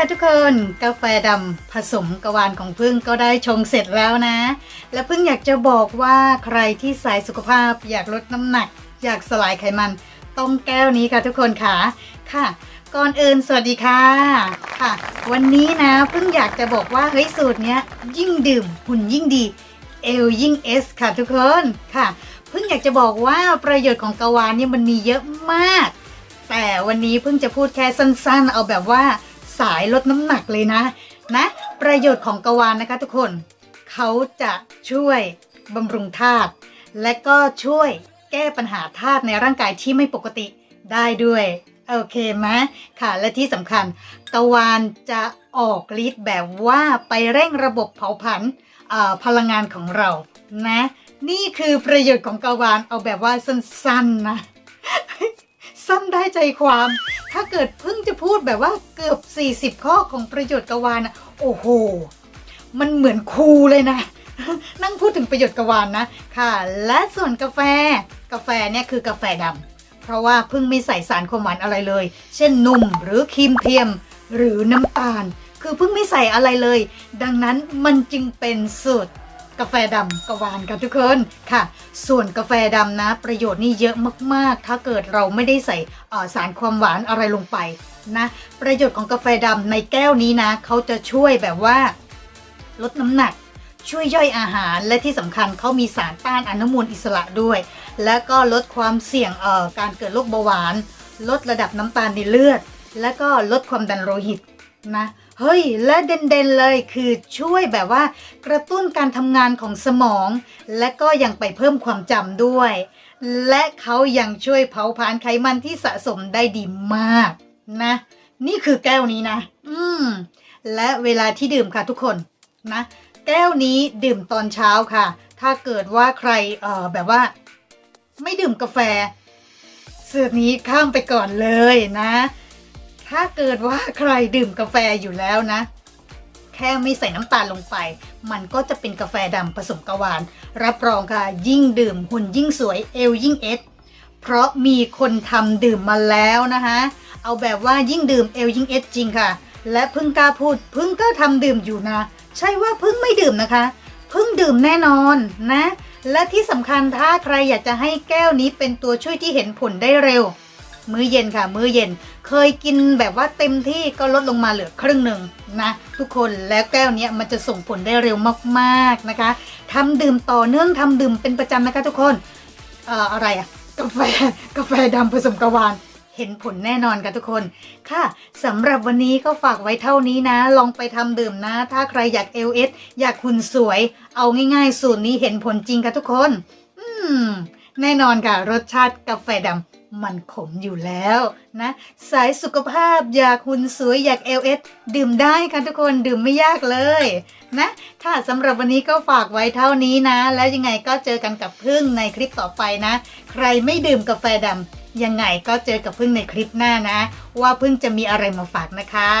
ค่ะทุกคนกาแฟดำผสมกะวานของพึ่งก็ได้ชงเสร็จแล้วนะ และพึ่งอยากจะบอกว่าใครที่สายสุขภาพอยากลดน้ำหนัก อยากสลายไขมัน ต้องแก้วนี้ค่ะทุกคนค่ะค่ะ ก่อนอื่นสวัสดีค่ะค่ะ วันนี้นะพึ่งอยากจะบอกว่าเฮ้ยสูตรเนี้ยยิ่งดื่มหุ่นยิ่งดีเอลยิ่งเอสค่ะทุกคนค่ะพิ่งอยากจะบอกว่าประโยชน์ของกะวานเนี่ยมันมีเยอะมาก แต่วันนี้พิ่งจะพูดแค่สั้นๆ เอาแบบว่า สายลดน้ำหนักเลยนะนะ ประโยชน์ของกะวานนะคะทุกคนเขาจะช่วยบำรุงธาตุและก็ช่วยแก้ปัญหาธาตุในร่างกายที่ไม่ปกติได้ด้วย โอเคไหมค่ะ และที่สำคัญกะวานจะออกฤทธิ์แบบว่าไปเร่งระบบเผาผลาญพลังงานของเรานะ นี่คือประโยชน์ของกะวานเอาแบบว่าสั้นๆนะ สั้นได้ใจความ ถ้าเกิดเพิ่งจะพูดแบบว่าเกือบ 40 ข้อของประโยชน์กวานนะโอ้โห มันเหมือนครูเลยนะ นั่งพูดถึงประโยชน์กวานนะค่ะ และส่วนกาแฟ กาแฟเนี่ยคือกาแฟดำเพราะว่าเพิ่งไม่ใส่สารความหวานอะไรเลย เช่นนมหรือครีมเทียม หรือน้ำตาล คือเพิ่งไม่ใส่อะไรเลย ดังนั้นมันจึงเป็นสูตร กาแฟดำกวานค่ะทุกคนค่ะ ส่วนกาแฟดำนะ ประโยชน์นี่เยอะมากๆ ถ้าเกิดเราไม่ได้ใส่สารความหวานอะไรลงไปนะ ประโยชน์ของกาแฟดำในแก้วนี้นะเขาจะช่วยแบบว่าลดน้ำหนักช่วยย่อยอาหารและที่สำคัญเขามีสารต้านอนุมูลอิสระด้วย และก็ลดความเสี่ยงเอ่อการเกิดโรคเบาหวาน ลดระดับน้ำตาลในเลือด และก็ลดความดันโลหิตนะ เฮ้ย และเด่นๆเลยคือช่วยแบบว่ากระตุ้นการทำงานของสมอง และก็ยังไปเพิ่มความจำด้วย และเขายังช่วยเผาผลาญไขมันที่สะสมได้ดีมากนะ นี่คือแก้วนี้นะ อืม และเวลาที่ดื่มค่ะทุกคนนะ แก้วนี้ดื่มตอนเช้าค่ะ ถ้าเกิดว่าใครเอ่อแบบว่า ไม่ดื่มกาแฟสูตรนี้ข้ามไปก่อนเลยนะ ถ้าเกิดว่าใครดื่มกาแฟอยู่แล้วนะ แค่ไม่ใส่น้ำตาลลงไป มันก็จะเป็นกาแฟดำผสมกะวาน รับรองค่ะ ยิ่งดื่มหุ่นยิ่งสวยเอวยิ่งเอสเพราะมีคนทำดื่มมาแล้วนะคะเอาแบบว่ายิ่งดื่มเอลยิ่งเอสจริงค่ะ และเพึ่งกล้าพูดเพึ่งก็ทำดื่มอยู่นะ ใช่ว่าเพึ่งไม่ดื่มนะคะเพึ่งดื่มแน่นอนนะ และที่สำคัญถ้าใครอยากจะให้แก้วนี้เป็นตัวช่วยที่เห็นผลได้เร็ว มื้อเย็นค่ะ มื้อเย็น เคยกินแบบว่าเต็มที่ก็ลดลงมาเหลือครึ่งหนึ่งนะทุกคนแล้วแก้วนี้มันจะส่งผลได้เร็วมากๆนะคะทำดื่มต่อเนื่องทำดื่มเป็นประจำนะคะทุกคนเอ่ออะไรอะกาแฟกาแฟดำผสมกะวานเห็นผลแน่นอนค่ะทุกคนค่ะสำหรับวันนี้ก็ฝากไว้เท่านี้นะ ลองไปทำดื่มนะ ถ้าใครอยาก LS อสอยากหุ่นสวย เอาง่ายๆ สูตรนี้เห็นผลจริงค่ะทุกคน อืม แน่นอนค่ะ รสชาติกาแฟดำมันขมอยู่แล้วนะ สายสุขภาพอยากหุ่นสวยอยาก LS ดื่มได้ค่ะทุกคนดื่มไม่ยากเลยนะค่ะสำหรับวันนี้ก็ฝากไว้เท่านี้นะ แล้วยังไงก็เจอกันกับพึ่งในคลิปต่อไปนะ ใครไม่ดื่มกาแฟดำยังไงก็เจอกับพึ่งในคลิปหน้านะ ว่าพึ่งจะมีอะไรมาฝากนะคะ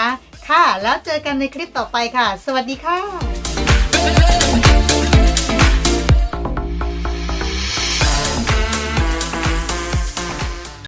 ค่ะแล้วเจอกันในคลิปต่อไปค่ะ สวัสดีค่ะ